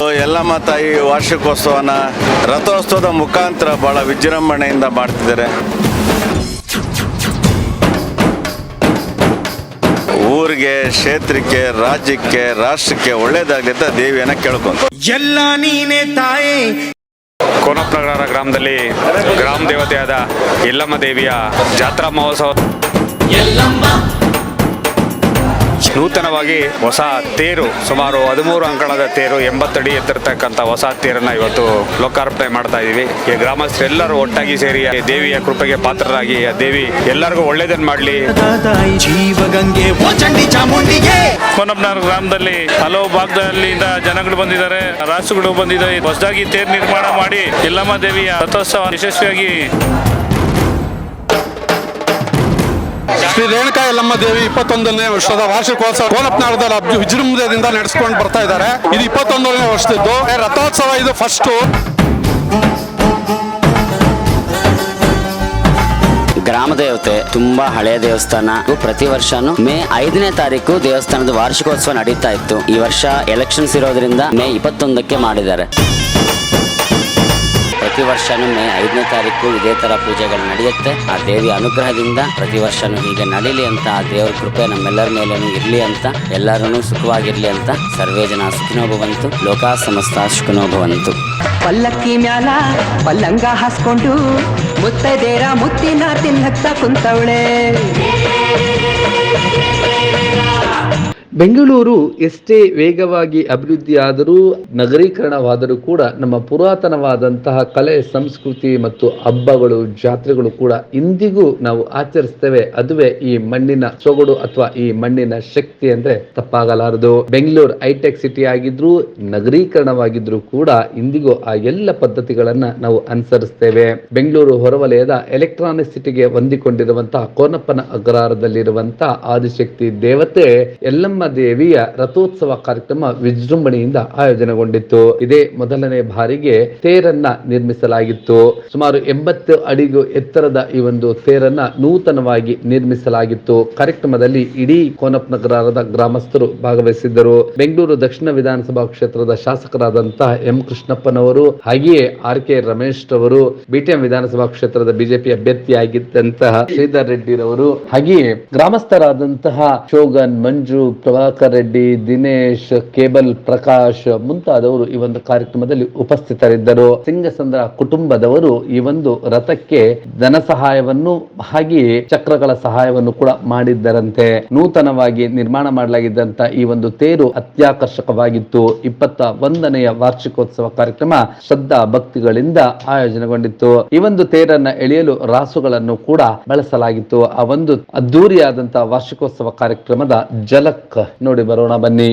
So Yellamma ತಾಯಿ ವಾರ್ಷಿಕೋತ್ಸವನ ರಥೋತ್ಸವದ ಮುಖಾಂತರ ಬಹಳ ವಿಜೃಂಭಣೆಯಿಂದ ಮಾಡ್ತಿದ್ದಾರೆ. ಊರಿಗೆ ಕ್ಷೇತ್ರಕ್ಕೆ ರಾಜ್ಯಕ್ಕೆ ರಾಷ್ಟ್ರಕ್ಕೆ ಒಳ್ಳೇದಾಗಲಿ ಅಂತ ದೇವಿಯನ್ನ ಕೇಳ್ಕೊಂಡು ಎಲ್ಲ ನೀನೆ ತಾಯಿ. ಕೋನಪ್ರಗಾರ ಗ್ರಾಮದಲ್ಲಿ ಗ್ರಾಮ ದೇವತೆಯಾದ ಎಲ್ಲಮ್ಮ ದೇವಿಯ ಜಾತ್ರಾ ಮಹೋತ್ಸವ. ನೂತನವಾಗಿ ಹೊಸ ತೇರು ಸುಮಾರು ಹದಿಮೂರು ಅಂಕಣದ ತೇರು ಎಂಬತ್ತಡಿ ಎತ್ತಿರತಕ್ಕಂಥ ಹೊಸ ತೇರನ್ನ ಇವತ್ತು ಲೋಕಾರ್ಪಣೆ ಮಾಡ್ತಾ ಇದ್ದೀವಿ ಈ ಗ್ರಾಮಸ್ಥರೆಲ್ಲರೂ ಒಟ್ಟಾಗಿ ಸೇರಿ ದೇವಿಯ ಕೃಪೆಗೆ ಪಾತ್ರರಾಗಿ ಆ ದೇವಿ ಎಲ್ಲರಿಗೂ ಒಳ್ಳೇದನ್ನು ಮಾಡಲಿ. ಕೋನಪ್ಪನವರ ಗ್ರಾಮದಲ್ಲಿ ಹಲವು ಭಾಗದಲ್ಲಿಂದ ಜನಗಳು ಬಂದಿದ್ದಾರೆ ರಾಸುಗಳು ಬಂದಿದ್ದಾರೆ. ಹೊಸದಾಗಿ ತೇರು ನಿರ್ಮಾಣ ಮಾಡಿ ಎಲ್ಲಮ್ಮ ದೇವಿಯ ರಥೋತ್ಸವ ಯಶಸ್ವಿಯಾಗಿ ಶ್ರೀ ರೇಣುಕಾ ಯಲ್ಲಮ್ಮ ದೇವಿ ಇಪ್ಪತ್ತೊಂದನೇ ವರ್ಷದ ವಾರ್ಷಿಕೋತ್ಸವ ಕೋಲಪ್ನಾಡದಲ್ಲಿ ಅಬ್ಜ ವಿಜೃಂಭಣೆಯಿಂದ ನಡೆಸ್ಕೊಂಡು ಬರ್ತಾ ಇದ್ದಾರೆ. ಇದು ಇಪ್ಪತ್ತೊಂದನೇ ವರ್ಷದ್ದು. ರಥೋತ್ಸವ ಇದು ಫಸ್ಟ್ ಗ್ರಾಮ ದೇವತೆ ತುಂಬಾ ಹಳೆಯ ದೇವಸ್ಥಾನ. ಪ್ರತಿ ವರ್ಷನೂ ಮೇ ಐದನೇ ತಾರೀಕು ದೇವಸ್ಥಾನದ ವಾರ್ಷಿಕೋತ್ಸವ ನಡೀತಾ ಇತ್ತು. ಈ ವರ್ಷ ಎಲೆಕ್ಷನ್ಸ್ ಇರೋದ್ರಿಂದ ಮೇ ಇಪ್ಪತ್ತೊಂದಕ್ಕೆ ಮಾಡಿದ್ದಾರೆ. ಪ್ರತಿ ವರ್ಷನೂ ಮೇ ಐದನೇ ತಾರೀಕು ಇದೇ ತರ ಪೂಜೆಗಳು ನಡೆಯುತ್ತೆ. ಆ ದೇವಿ ಅನುಗ್ರಹದಿಂದ ಪ್ರತಿ ವರ್ಷನೂ ಹೀಗೆ ನಡೀಲಿ ಅಂತ, ಆ ದೇವರ ಕೃಪೆ ನಮ್ಮೆಲ್ಲರ ಮೇಲೇನು ಇರಲಿ ಅಂತ ಎಲ್ಲರೂ ಸುಖವಾಗಿರ್ಲಿ ಅಂತ ಸರ್ವೇ ಜನ ಸುಖನೋ ಭವಂತು ಲೋಕ ಸಮಸ್ತ ಸುಖನೋಭವಂತು ಪಲ್ಲಕ್ಕಿ ಮ್ಯಾಲ ಪಲ್ಲಂಗ ಹಾಸ್ಕೊಂಡು ಮುತ್ತೈದೇರ ಮುತ್ತಿನ ತಿನ್ನಕ್ತ ಕುಂತವಳೆ. ಬೆಂಗಳೂರು ಎಷ್ಟೇ ವೇಗವಾಗಿ ಅಭಿವೃದ್ಧಿಯಾದರೂ ನಗರೀಕರಣವಾದರೂ ಕೂಡ ನಮ್ಮ ಪುರಾತನವಾದಂತಹ ಕಲೆ, ಸಂಸ್ಕೃತಿ ಮತ್ತು ಹಬ್ಬಗಳು, ಜಾತ್ರೆಗಳು ಕೂಡ ಇಂದಿಗೂ ನಾವು ಆಚರಿಸ್ತೇವೆ. ಅದುವೇ ಈ ಮಣ್ಣಿನ ಸೊಗಡು ಅಥವಾ ಈ ಮಣ್ಣಿನ ಶಕ್ತಿ ಅಂದ್ರೆ ತಪ್ಪಾಗಲಾರದು. ಬೆಂಗಳೂರು ಹೈಟೆಕ್ ಸಿಟಿ ಆಗಿದ್ರು, ನಗರೀಕರಣವಾಗಿದ್ರು ಕೂಡ ಇಂದಿಗೂ ಆ ಎಲ್ಲ ಪದ್ಧತಿಗಳನ್ನ ನಾವು ಅನುಸರಿಸ್ತೇವೆ. ಬೆಂಗಳೂರು ಹೊರವಲಯದ ಎಲೆಕ್ಟ್ರಾನಿಕ್ ಸಿಟಿಗೆ ಹೊಂದಿಕೊಂಡಿರುವಂತಹ ಕೋನಪ್ಪನ ಅಗ್ರಹಾರದಲ್ಲಿರುವಂತಹ ಆದಿಶಕ್ತಿ ದೇವತೆ ಎಲ್ಲಮ್ಮ ದೇವಿಯ ರಥೋತ್ಸವ ಕಾರ್ಯಕ್ರಮ ವಿಜೃಂಭಣೆಯಿಂದ ಆಯೋಜನೆಗೊಂಡಿತ್ತು. ಇದೇ ಮೊದಲನೇ ಬಾರಿಗೆ ತೇರನ್ನ ನಿರ್ಮಿಸಲಾಗಿತ್ತು. ಸುಮಾರು ಎಂಬತ್ತು ಅಡಿಗೂ ಎತ್ತರದ ಈ ಒಂದು ತೇರನ್ನ ನೂತನವಾಗಿ ನಿರ್ಮಿಸಲಾಗಿತ್ತು. ಕಾರ್ಯಕ್ರಮದಲ್ಲಿ ಇಡೀ ಕೋನಪ್ಪನಗರದ ಗ್ರಾಮಸ್ಥರು ಭಾಗವಹಿಸಿದ್ದರು. ಬೆಂಗಳೂರು ದಕ್ಷಿಣ ವಿಧಾನಸಭಾ ಕ್ಷೇತ್ರದ ಶಾಸಕರಾದಂತಹ ಎಂ ಕೃಷ್ಣಪ್ಪನವರು, ಹಾಗೆಯೇ ಆರ್ ಕೆ ರಮೇಶ್ ಅವರು ಬಿಟಿಎಂ ವಿಧಾನಸಭಾ ಕ್ಷೇತ್ರದ ಬಿಜೆಪಿ ಅಭ್ಯರ್ಥಿಯಾಗಿದ್ದಂತಹ ಶ್ರೀಧರ್ ರೆಡ್ಡಿರವರು, ಹಾಗೆಯೇ ಗ್ರಾಮಸ್ಥರಾದಂತಹ ಶೋಗನ್, ಮಂಜು ಪ್ರಭಾಕರ್ ರೆಡ್ಡಿ, ದಿನೇಶ್, ಕೇಬಲ್ ಪ್ರಕಾಶ್ ಮುಂತಾದವರು ಈ ಒಂದು ಕಾರ್ಯಕ್ರಮದಲ್ಲಿ ಉಪಸ್ಥಿತರಿದ್ದರು. ಸಿಂಗಸಂದ್ರ ಕುಟುಂಬದವರು ಈ ಒಂದು ರಥಕ್ಕೆ ಧನ ಸಹಾಯವನ್ನು ಹಾಗೆಯೇ ಚಕ್ರಗಳ ಸಹಾಯವನ್ನು ಕೂಡ ಮಾಡಿದ್ದರಂತೆ. ನೂತನವಾಗಿ ನಿರ್ಮಾಣ ಮಾಡಲಾಗಿದ್ದಂತ ಈ ಒಂದು ತೇರು ಅತ್ಯಾಕರ್ಷಕವಾಗಿತ್ತು. ಇಪ್ಪತ್ತ ಒಂದನೆಯ ವಾರ್ಷಿಕೋತ್ಸವ ಕಾರ್ಯಕ್ರಮ ಶ್ರದ್ಧಾ ಭಕ್ತಿಗಳಿಂದ ಆಯೋಜನೆಗೊಂಡಿತ್ತು. ಈ ಒಂದು ತೇರನ್ನ ಎಳೆಯಲು ರಾಸುಗಳನ್ನು ಕೂಡ ಬಳಸಲಾಗಿತ್ತು. ಆ ಒಂದು ಅದ್ದೂರಿಯಾದಂತಹ ವಾರ್ಷಿಕೋತ್ಸವ ಕಾರ್ಯಕ್ರಮದ ಜಲಕ್ ನೋಡಿ ಬರೋಣ ಬನ್ನಿ.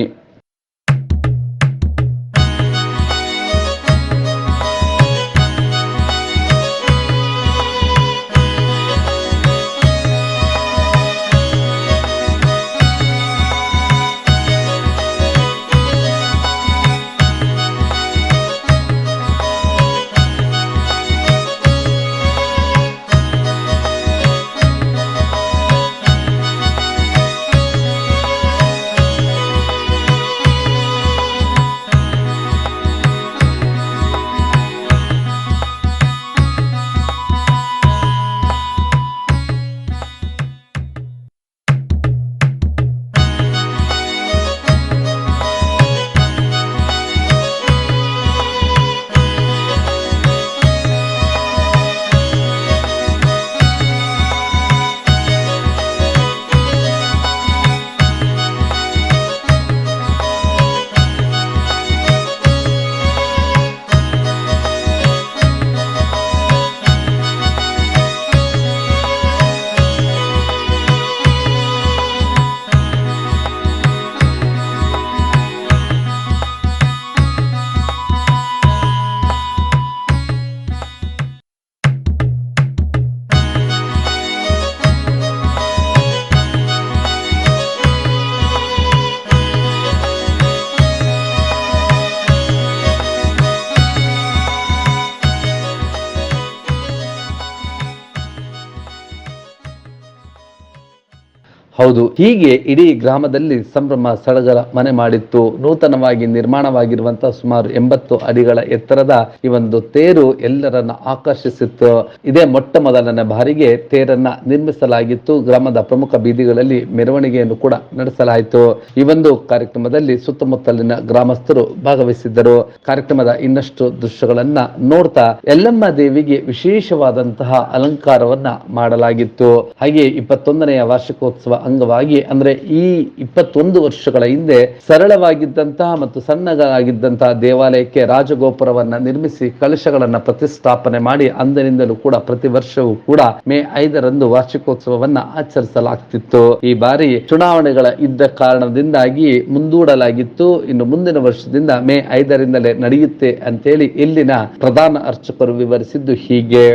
ಹೌದು, ಹೀಗೆ ಇಡೀ ಗ್ರಾಮದಲ್ಲಿ ಸಂಭ್ರಮ, ಸಡಗರ ಮನೆ ಮಾಡಿತ್ತು. ನೂತನವಾಗಿ ನಿರ್ಮಾಣವಾಗಿರುವಂತಹ ಸುಮಾರು ಎಂಬತ್ತು ಅಡಿಗಳ ಎತ್ತರದ ಈ ಒಂದು ತೇರು ಎಲ್ಲರನ್ನ ಆಕರ್ಷಿಸಿತ್ತು. ಇದೇ ಮೊಟ್ಟ ಮೊದಲನೇ ಬಾರಿಗೆ ತೇರನ್ನ ನಿರ್ಮಿಸಲಾಗಿತ್ತು. ಗ್ರಾಮದ ಪ್ರಮುಖ ಬೀದಿಗಳಲ್ಲಿ ಮೆರವಣಿಗೆಯನ್ನು ಕೂಡ ನಡೆಸಲಾಯಿತು. ಈ ಒಂದು ಕಾರ್ಯಕ್ರಮದಲ್ಲಿ ಸುತ್ತಮುತ್ತಲಿನ ಗ್ರಾಮಸ್ಥರು ಭಾಗವಹಿಸಿದ್ದರು. ಕಾರ್ಯಕ್ರಮದ ಇನ್ನಷ್ಟು ದೃಶ್ಯಗಳನ್ನ ನೋಡ್ತಾ ಎಲ್ಲಮ್ಮ ದೇವಿಗೆ ವಿಶೇಷವಾದಂತಹ ಅಲಂಕಾರವನ್ನ ಮಾಡಲಾಗಿತ್ತು. ಹಾಗೆ ಇಪ್ಪತ್ತೊಂದನೆಯ ವಾರ್ಷಿಕೋತ್ಸವ ಅಂಗವಾಗಿ ಅಂದ್ರೆ ಈ ಇಪ್ಪತ್ತೊಂದು ವರ್ಷಗಳ ಹಿಂದೆ ಸರಳವಾಗಿದ್ದಂತಹ ಮತ್ತು ಸಣ್ಣಗಾಗಿದ್ದಂತಹ ದೇವಾಲಯಕ್ಕೆ ರಾಜಗೋಪುರವನ್ನ ನಿರ್ಮಿಸಿ ಕಲಶಗಳನ್ನ ಪ್ರತಿಷ್ಠಾಪನೆ ಮಾಡಿ ಅಂದಿನಿಂದಲೂ ಕೂಡ ಪ್ರತಿ ವರ್ಷವೂ ಕೂಡ ಮೇ ಐದರಂದು ವಾರ್ಷಿಕೋತ್ಸವವನ್ನ ಆಚರಿಸಲಾಗ್ತಿತ್ತು. ಈ ಬಾರಿ ಚುನಾವಣೆಗಳ ಇದ್ದ ಕಾರಣದಿಂದಾಗಿ ಮುಂದೂಡಲಾಗಿತ್ತು. ಇನ್ನು ಮುಂದಿನ ವರ್ಷದಿಂದ ಮೇ ಐದರಿಂದಲೇ ನಡೆಯುತ್ತೆ ಅಂತೇಳಿ ಇಲ್ಲಿನ ಪ್ರಧಾನ ಅರ್ಚಕರು ವಿವರಿಸಿದ್ದು ಹೀಗೆ.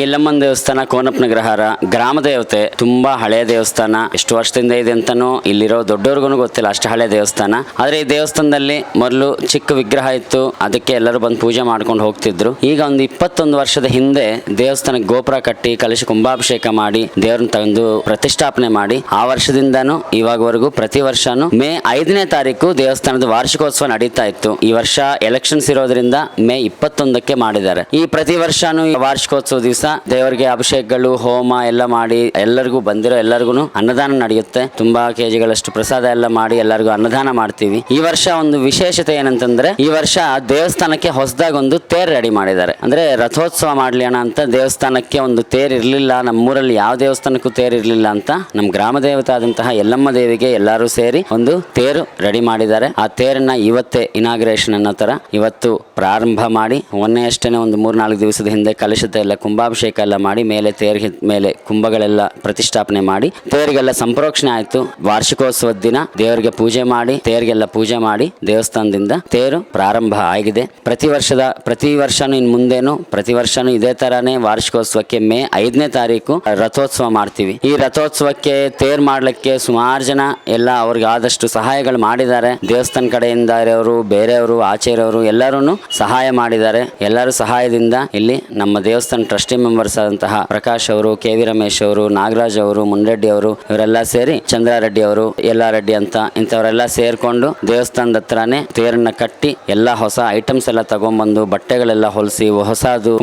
ಯಲ್ಲಮ್ಮನ ದೇವಸ್ಥಾನ, ಕೋನಪ್ಪನ ಗ್ರಹಾರ, ಗ್ರಾಮ ದೇವತೆ, ತುಂಬಾ ಹಳೆಯ ದೇವಸ್ಥಾನ, ಎಷ್ಟು ವರ್ಷದಿಂದ ಇದೆ ಅಂತಾನೂ ಇಲ್ಲಿರೋ ದೊಡ್ಡವ್ರಿಗೂ ಗೊತ್ತಿಲ್ಲ, ಅಷ್ಟು ಹಳೆ ದೇವಸ್ಥಾನ. ಆದ್ರೆ ಈ ದೇವಸ್ಥಾನದಲ್ಲಿ ಮೊದಲು ಚಿಕ್ಕ ವಿಗ್ರಹ ಇತ್ತು, ಅದಕ್ಕೆ ಎಲ್ಲರೂ ಬಂದು ಪೂಜೆ ಮಾಡ್ಕೊಂಡು ಹೋಗ್ತಿದ್ರು. ಈಗ ಒಂದು ಇಪ್ಪತ್ತೊಂದು ವರ್ಷದ ಹಿಂದೆ ದೇವಸ್ಥಾನಕ್ಕೆ ಗೋಪುರ ಕಟ್ಟಿ, ಕಲಶ ಕುಂಭಾಭಿಷೇಕ ಮಾಡಿ, ದೇವ್ರನ್ನ ತಂದು ಪ್ರತಿಷ್ಠಾಪನೆ ಮಾಡಿ, ಆ ವರ್ಷದಿಂದನೂ ಇವಾಗವರೆಗೂ ಪ್ರತಿ ವರ್ಷನೂ ಮೇ ಐದನೇ ತಾರೀಕು ದೇವಸ್ಥಾನದ ವಾರ್ಷಿಕೋತ್ಸವ ನಡೀತಾ ಇತ್ತು. ಈ ವರ್ಷ ಎಲೆಕ್ಷನ್ಸ್ ಇರೋದ್ರಿಂದ ಮೇ ಇಪ್ಪತ್ತೊಂದಕ್ಕೆ ಮಾಡಿದ್ದಾರೆ. ಈ ಪ್ರತಿ ವರ್ಷನೂ ವಾರ್ಷಿಕೋತ್ಸವ ದಿವಸ ದೇವರಿಗೆ ಅಭಿಷೇಕಗಳು, ಹೋಮ ಎಲ್ಲ ಮಾಡಿ ಎಲ್ಲರಿಗೂ ಬಂದಿರೋ ಎಲ್ಲರಿಗೂ ಅನ್ನದಾನ ನಡೆಯುತ್ತೆ. ತುಂಬಾ ಕೆಜಿಗಳಷ್ಟು ಪ್ರಸಾದ ಎಲ್ಲ ಮಾಡಿ ಎಲ್ಲರಿಗೂ ಅನ್ನದಾನ ಮಾಡ್ತೀವಿ. ಈ ವರ್ಷ ಒಂದು ವಿಶೇಷತೆ ಏನಂತಂದ್ರೆ, ಈ ವರ್ಷ ದೇವಸ್ಥಾನಕ್ಕೆ ಹೊಸದಾಗಿ ಒಂದು ತೇರ್ ರೆಡಿ ಮಾಡಿದ್ದಾರೆ. ಅಂದ್ರೆ ರಥೋತ್ಸವ ಮಾಡ್ಲಿ ಅಣ್ಣ ಅಂತ ದೇವಸ್ಥಾನಕ್ಕೆ ಒಂದು ತೇರ್ ಇರಲಿಲ್ಲ, ನಮ್ಮೂರಲ್ಲಿ ಯಾವ ದೇವಸ್ಥಾನಕ್ಕೂ ತೇರ್ ಇರಲಿಲ್ಲ ಅಂತ ನಮ್ಮ ಗ್ರಾಮ ದೇವತೆ ಆದಂತಹ ಯಲ್ಲಮ್ಮ ದೇವಿಗೆ ಎಲ್ಲರೂ ಸೇರಿ ಒಂದು ತೇರು ರೆಡಿ ಮಾಡಿದ್ದಾರೆ. ಆ ತೇರನ್ನ ಇವತ್ತೇ ಇನಾಗ್ರೇಷನ್ ಅನ್ನೋ ತರ ಇವತ್ತು ಪ್ರಾರಂಭ ಮಾಡಿ ಮೊನ್ನೆ ಅಷ್ಟೇ ಒಂದು ಮೂರ್ನಾಲ್ಕು ದಿವಸದ ಹಿಂದೆ ಕಲಶದ ಎಲ್ಲ ಕುಂಭಾಭಿಷೇಕ ಎಲ್ಲ ಮಾಡಿ ಮೇಲೆ ತೇರಿಗೆ ಮೇಲೆ ಕುಂಭಗಳೆಲ್ಲ ಪ್ರತಿಷ್ಠಾಪನೆ ಮಾಡಿ, ತೇರಿಗೆಲ್ಲ ಸಂಪ್ರೋಕ್ಷಣೆ ಆಯ್ತು. ವಾರ್ಷಿಕೋತ್ಸವದ ದಿನ, ದೇವರಿಗೆ ಪೂಜೆ ಮಾಡಿ, ತೇರಿಗೆಲ್ಲ ಪೂಜೆ ಮಾಡಿ ದೇವಸ್ಥಾನದಿಂದ ತೇರು ಪ್ರಾರಂಭ ಆಗಿದೆ. ಪ್ರತಿ ವರ್ಷದ, ಪ್ರತಿ ವರ್ಷನೂ ಇನ್ ಮುಂದೇನು, ಪ್ರತಿ ವರ್ಷನೂ ಇದೇ ತರಾನೇ ವಾರ್ಷಿಕೋತ್ಸವಕ್ಕೆ ಮೇ ಐದನೇ ತಾರೀಕು ರಥೋತ್ಸವ ಮಾಡ್ತೀವಿ. ಈ ರಥೋತ್ಸವಕ್ಕೆ ತೇರ್ ಮಾಡ್ಲಿಕ್ಕೆ ಸುಮಾರು ಜನ ಎಲ್ಲ ಅವ್ರಿಗೆ ಆದಷ್ಟು ಸಹಾಯಗಳು ಮಾಡಿದ್ದಾರೆ. ದೇವಸ್ಥಾನ ಕಡೆಯಿಂದ ಇರೋರು, ಬೇರೆಯವರು, ಆಚೆ ಇರೋರು ಎಲ್ಲರೂ ಸಹಾಯ ಮಾಡಿದ್ದಾರೆ. ಎಲ್ಲರೂ ಸಹಾಯದಿಂದ ಇಲ್ಲಿ ನಮ್ಮ ದೇವಸ್ಥಾನ ಟ್ರಸ್ಟಿ ಮೆಂಬರ್ಸ್ ಆದಂತಹ ಪ್ರಕಾಶ್ ಅವರು ಕೆ ವಿ ರಮೇಶ್ ಅವರು, ನಾಗರಾಜ್ ಅವರು, ಮುನ್ರೆಡ್ಡಿ ಅವರು, ಇವರೆಲ್ಲ ಸೇರಿ ಚಂದ್ರಾರೆಡ್ಡಿ ಅವರು ಎಲ್ಲಾ ರೆಡ್ಡಿ ಅಂತ ಇಂಥವರೆಲ್ಲ ಸೇರ್ಕೊಂಡು ದೇವಸ್ಥಾನದ ಹತ್ರನೇ ತೇರನ್ನ ಕಟ್ಟಿ ಎಲ್ಲ ಹೊಸ ಐಟಮ್ಸ್ ಎಲ್ಲ ತಗೊಂಡ್ಬಂದು ಬಟ್ಟೆಗಳೆಲ್ಲ ಹೊಲಿಸಿ ಹೊಸದು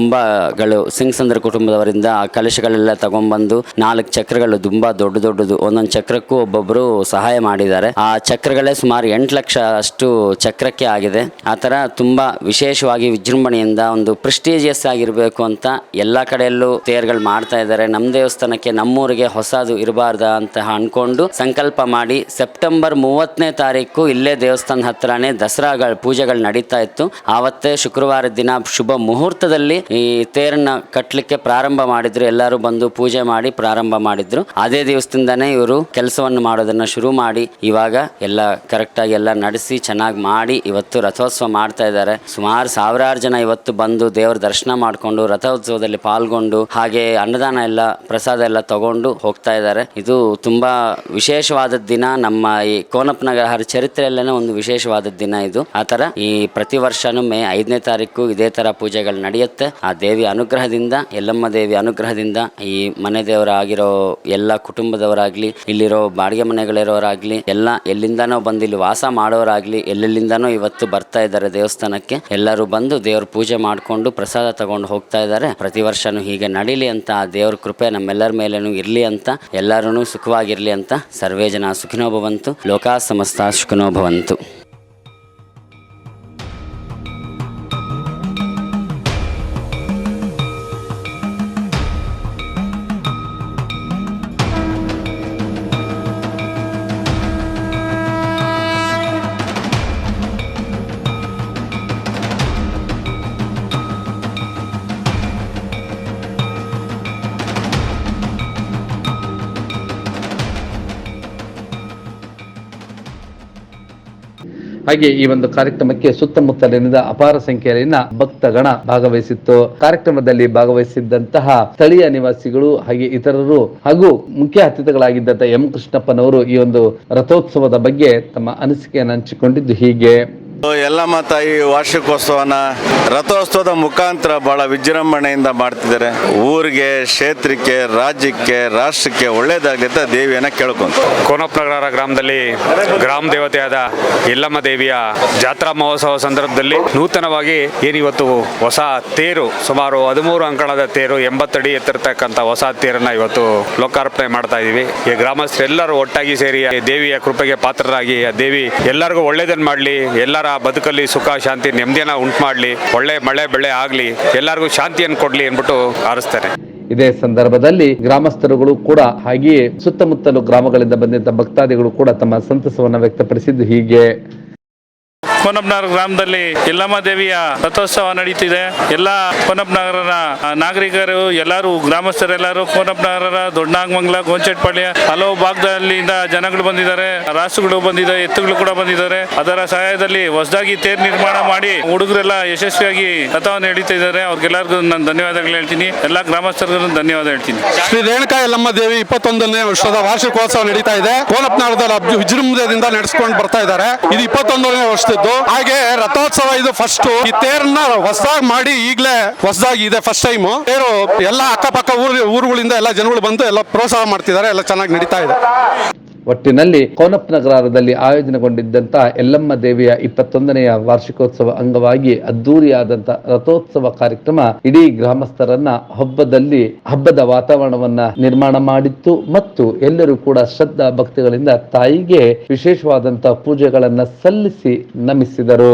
ಸಿಂಗ್ ಸಂದರ್ ಕುಟುಂಬದವರಿಂದ ಆ ಕಲಶಗಳೆಲ್ಲ ತಗೊಂಡ್ಬಂದು ನಾಲ್ಕು ಚಕ್ರಗಳು ತುಂಬಾ ದೊಡ್ಡ ದೊಡ್ಡದು. ಒಂದೊಂದು ಚಕ್ರಕ್ಕೂ ಒಬ್ಬೊಬ್ರು ಸಹಾಯ ಮಾಡಿದ್ದಾರೆ. ಆ ಚಕ್ರಗಳೇ ಸುಮಾರು ಎಂಟು ಲಕ್ಷ ಅಷ್ಟು ಚಕ್ರಕ್ಕೆ ಆಗಿದೆ. ಆ ತರ ತುಂಬಾ ವಿಶೇಷವಾಗಿ ವಿಜೃಂಭಣೆಯಿಂದ ಒಂದು ಪ್ರೆಸ್ಟೀಜಿಯಸ್ ಆಗಿರಬೇಕು ಅಂತ ಎಲ್ಲಾ ಕಡೆಯಲ್ಲೂ ತೇರ್ಗಳು ಮಾಡ್ತಾ ಇದ್ದಾರೆ. ನಮ್ಮ ದೇವಸ್ಥಾನಕ್ಕೆ ನಮ್ಮೂರಿಗೆ ಹೊಸದು ಇರಬಾರ್ದ ಅಂತ ಅನ್ಕೊಂಡು ಸಂಕಲ್ಪ ಮಾಡಿ ಸೆಪ್ಟೆಂಬರ್ ಮೂವತ್ತನೇ ತಾರೀಕು ಇಲ್ಲೇ ದೇವಸ್ಥಾನ ಹತ್ರನೇ ದಸರಾಗಳ ಪೂಜೆಗಳು ನಡೀತಾ ಇತ್ತು. ಆವತ್ತೇ ಶುಕ್ರವಾರ ದಿನ ಶುಭ ಮುಹೂರ್ತದಲ್ಲಿ ಈ ತೇರನ್ನ ಕಟ್ಟಲಿಕ್ಕೆ ಪ್ರಾರಂಭ ಮಾಡಿದ್ರು. ಎಲ್ಲರೂ ಬಂದು ಪೂಜೆ ಮಾಡಿ ಪ್ರಾರಂಭ ಮಾಡಿದ್ರು. ಅದೇ ದಿವಸದಿಂದಾನೇ ಇವರು ಕೆಲಸವನ್ನು ಮಾಡೋದನ್ನ ಶುರು ಮಾಡಿ. ಇವಾಗ ಎಲ್ಲ ಕರೆಕ್ಟ್ ಆಗಿ ಎಲ್ಲ ನಡೆಸಿ ಚೆನ್ನಾಗಿ ಮಾಡಿ ಇವತ್ತು ರಥೋತ್ಸವ ಮಾಡ್ತಾ ಇದ್ದಾರೆ. ಸುಮಾರು ಸಾವಿರಾರು ಜನ ಇವತ್ತು ಬಂದು ದೇವರ ದರ್ಶನ ಮಾಡಿಕೊಂಡು ರಥೋತ್ಸವದಲ್ಲಿ ಪಾಲ್ಗೊಂಡು ಹಾಗೆ ಅನ್ನದಾನ ಎಲ್ಲ, ಪ್ರಸಾದ ಎಲ್ಲ ತಗೊಂಡು ಹೋಗ್ತಾ ಇದ್ದಾರೆ. ಇದು ತುಂಬಾ ವಿಶೇಷವಾದ ದಿನ. ನಮ್ಮ ಈ ಕೋನಪ್ಪನಗರ ಚರಿತ್ರೆಯಲ್ಲೇನೆ ಒಂದು ವಿಶೇಷವಾದ ದಿನ ಇದು. ಆತರ ತರ ಈ ಪ್ರತಿ ವರ್ಷನೂ ಮೇ ಐದನೇ ತಾರೀಕು ಇದೇ ತರ ಪೂಜೆಗಳು ನಡೆಯುತ್ತೆ. ಆ ದೇವಿ ಅನುಗ್ರಹದಿಂದ ಎಲ್ಲಮ್ಮ ದೇವಿ ಅನುಗ್ರಹದಿಂದ ಈ ಮನೆ ದೇವರಾಗಿರೋ ಎಲ್ಲ ಕುಟುಂಬದವರಾಗ್ಲಿ, ಇಲ್ಲಿರೋ ಬಾಡಿಗೆ ಮನೆಗಳಿರೋರಾಗ್ಲಿ, ಎಲ್ಲ ಎಲ್ಲಿಂದನೋ ಬಂದು ಇಲ್ಲಿ ವಾಸ ಮಾಡೋರಾಗ್ಲಿ, ಎಲ್ಲೆಲ್ಲಿಂದನೋ ಇವತ್ತು ಬರ್ತಾ ಇದ್ದಾರೆ ದೇವಸ್ಥಾನಕ್ಕೆ, ಎಲ್ಲರೂ ಬಂದು ದೇವ್ರ ಪೂಜೆ ಮಾಡಿಕೊಂಡು ಪ್ರಸಾದ ತಗೊಂಡು ಹೋಗ್ತಾ ಇದ್ದಾರೆ. ಪ್ರತಿ ವರ್ಷನೂ ಹೀಗೆ ನಡೀಲಿ ಅಂತ ಆ ದೇವ್ರ ಕೃಪೆ ನಮ್ಮೆಲ್ಲರ ಮೇಲೂ ಇರಲಿ ಅಂತ ಎಲ್ಲರೂ ಸುಖವಾಗಿರಲಿ ಅಂತ ಸರ್ವೇ ಜನ ಸುಖಿನೋ ಭವಂತು ಲೋಕಾ ಸಮಸ್ತ ಸುಖಿನೋ ಭವಂತು ಹಾಗೆ ಈ ಒಂದು ಕಾರ್ಯಕ್ರಮಕ್ಕೆ ಸುತ್ತಮುತ್ತಲಿನಿಂದ ಅಪಾರ ಸಂಖ್ಯೆಯಲ್ಲಿನ ಭಕ್ತಗಣ ಭಾಗವಹಿಸಿತ್ತು. ಕಾರ್ಯಕ್ರಮದಲ್ಲಿ ಭಾಗವಹಿಸಿದ್ದಂತಹ ಸ್ಥಳೀಯ ನಿವಾಸಿಗಳು ಹಾಗೆ ಇತರರು ಹಾಗೂ ಮುಖ್ಯ ಅತಿಥಿಗಳಾಗಿದ್ದಂತಹ ಎಂ ಕೃಷ್ಣಪ್ಪನವರು ಈ ಒಂದು ರಥೋತ್ಸವದ ಬಗ್ಗೆ ತಮ್ಮ ಅನಿಸಿಕೆಯನ್ನು ಹಂಚಿಕೊಂಡಿದ್ದು ಹೀಗೆ. ಯಲ್ಲಮ್ಮ ತಾಯಿ ವಾರ್ಷಿಕೋತ್ಸವನ ರಥೋತ್ಸವದ ಮುಖಾಂತರ ಬಹಳ ವಿಜೃಂಭಣೆಯಿಂದ ಮಾಡ್ತಿದ್ದಾರೆ. ಊರಿಗೆ, ಕ್ಷೇತ್ರಕ್ಕೆ, ರಾಜ್ಯಕ್ಕೆ, ರಾಷ್ಟ್ರಕ್ಕೆ ಒಳ್ಳೇದಾಗಿದ್ದ ಅಂತ ದೇವಿಯನ್ನ ಕೇಳ್ಕೊಂತ. ಕೋನಪ್ಪನಗರ ಗ್ರಾಮದಲ್ಲಿ ಗ್ರಾಮ ದೇವತೆಯಾದ ಯಲ್ಲಮ್ಮ ದೇವಿಯ ಜಾತ್ರಾ ಮಹೋತ್ಸವ ಸಂದರ್ಭದಲ್ಲಿ ನೂತನವಾಗಿ ಏನಿವತ್ತು ಹೊಸ ತೇರು, ಸುಮಾರು ಹದಿಮೂರು ಅಂಕಣದ ತೇರು ಎಂಬತ್ತಡಿ ಎತ್ತಿರ್ತಕ್ಕಂಥ ಹೊಸ ತೇರನ್ನ ಇವತ್ತು ಲೋಕಾರ್ಪಣೆ ಮಾಡ್ತಾ ಇದೀವಿ. ಈ ಗ್ರಾಮಸ್ಥರೆಲ್ಲರೂ ಒಟ್ಟಾಗಿ ಸೇರಿ ದೇವಿಯ ಕೃಪೆಗೆ ಪಾತ್ರರಾಗಿ ದೇವಿ ಎಲ್ಲರಿಗೂ ಒಳ್ಳೇದನ್ನ ಮಾಡಲಿ, ಎಲ್ಲರ ಬದುಕಲ್ಲಿ ಸುಖ, ಶಾಂತಿ, ನೆಮ್ಮದಿಯನ್ನ ಉಂಟು ಮಾಡಲಿ, ಒಳ್ಳೆ ಮಳೆ, ಬೆಳೆ ಆಗಲಿ, ಎಲ್ಲರಿಗೂ ಶಾಂತಿಯನ್ನು ಕೊಡಲಿ ಅಂದ್ಬಿಟ್ಟು ಹಾರಿಸ್ತಾರೆ. ಇದೇ ಸಂದರ್ಭದಲ್ಲಿ ಗ್ರಾಮಸ್ಥರುಗಳು ಕೂಡ ಹಾಗೆಯೇ ಸುತ್ತಮುತ್ತಲು ಗ್ರಾಮಗಳಿಂದ ಬಂದಿದ್ದ ಭಕ್ತಾದಿಗಳು ಕೂಡ ತಮ್ಮ ಸಂತಸವನ್ನ ವ್ಯಕ್ತಪಡಿಸಿದ್ದು ಹೀಗೆ. ಕೋನಪ್ಪನಗರ ಗ್ರಾಮದಲ್ಲಿ ಯಲ್ಲಮ್ಮ ದೇವಿಯ ರಥೋತ್ಸವ ನಡೀತಿದೆ. ಎಲ್ಲ ಕೊನಬ್ನಗರನ ನಾಗರಿಕರು, ಎಲ್ಲರೂ, ಗ್ರಾಮಸ್ಥರೆಲ್ಲರೂ ಕೊನಬ್ನಗರ ದೊಡ್ಡನಾಗಮಂಗಲ ಗೋಂಚೆಟ್ಪಾಳ್ಯ ಹಲವು ಭಾಗದಲ್ಲಿಂದ ಜನಗಳು ಬಂದಿದ್ದಾರೆ. ರಾಸುಗಳು ಬಂದಿದ್ದಾರೆ ಎತ್ತುಗಳು ಕೂಡ ಬಂದಿದ್ದಾರೆ. ಅದರ ಸಹಾಯದಲ್ಲಿ ಹೊಸದಾಗಿ ತೇರು ನಿರ್ಮಾಣ ಮಾಡಿ ಹುಡುಗರೆಲ್ಲ ಯಶಸ್ವಿಯಾಗಿ ರಥವನ್ನು ನಡೀತಿದ್ದಾರೆ ಅವ್ರಿಗೆಲ್ಲರಿಗೂ ನಾನು ಧನ್ಯವಾದಗಳು ಹೇಳ್ತೀನಿ. ಎಲ್ಲ ಗ್ರಾಮಸ್ಥರಿಗೂ ಧನ್ಯವಾದ ಹೇಳ್ತೀನಿ. ಶ್ರೀ ರೇಣುಕಾ ಯಲ್ಲಮ್ಮ ದೇವಿ ಇಪ್ಪತ್ತೊಂದನೇ ವರ್ಷದ ವಾರ್ಷಿಕೋತ್ಸವ ನಡೀತಾ ಇದೆ. ಕೋನಪ್ನಗರದಲ್ಲಿ ವಿಜೃಂಭದಿಂದ ನಡೆಸ್ಕೊಂಡು ಬರ್ತಾ ಇದ್ದಾರೆ. ಇದು ಇಪ್ಪತ್ತೊಂದನೇ ವರ್ಷದ್ದು. ಹಾಗೆ ರಥೋತ್ಸವ ಇದು ಫಸ್ಟ್ ಈ ತೇರನ್ನ ಹೊಸದಾಗಿ ಮಾಡಿ ಈಗಲೇ ಹೊಸದಾಗಿ ಇದೆ ಫಸ್ಟ್ ಟೈಮ್ ತೇರು ಎಲ್ಲ ಅಕ್ಕಪಕ್ಕ ಊರು, ಊರುಗಳಿಂದ ಎಲ್ಲ ಜನಗಳು ಬಂದು ಎಲ್ಲ ಪ್ರೋತ್ಸಾಹ ಮಾಡ್ತಿದ್ದಾರೆ, ಎಲ್ಲ ಚೆನ್ನಾಗಿ ನಡೀತಾ ಇದೆ. ಒಟ್ಟಿನಲ್ಲಿ ಕೋನಪ್ಪನಗರದಲ್ಲಿ ಆಯೋಜನೆಗೊಂಡಿದ್ದಂತಹ ಯಲ್ಲಮ್ಮ ದೇವಿಯ ಇಪ್ಪತ್ತೊಂದನೆಯ ವಾರ್ಷಿಕೋತ್ಸವ ಅಂಗವಾಗಿ ಅದ್ದೂರಿಯಾದಂತ ರಥೋತ್ಸವ ಕಾರ್ಯಕ್ರಮ ಇಡೀ ಗ್ರಾಮಸ್ಥರನ್ನ ಹಬ್ಬದಲ್ಲಿ, ಹಬ್ಬದ ವಾತಾವರಣವನ್ನ ನಿರ್ಮಾಣ ಮಾಡಿತ್ತು ಮತ್ತು ಎಲ್ಲರೂ ಕೂಡ ಶ್ರದ್ಧಾ ಭಕ್ತಿಗಳಿಂದ ತಾಯಿಗೆ ವಿಶೇಷವಾದಂತಹ ಪೂಜೆಗಳನ್ನ ಸಲ್ಲಿಸಿ ನಮಿಸಿದರು.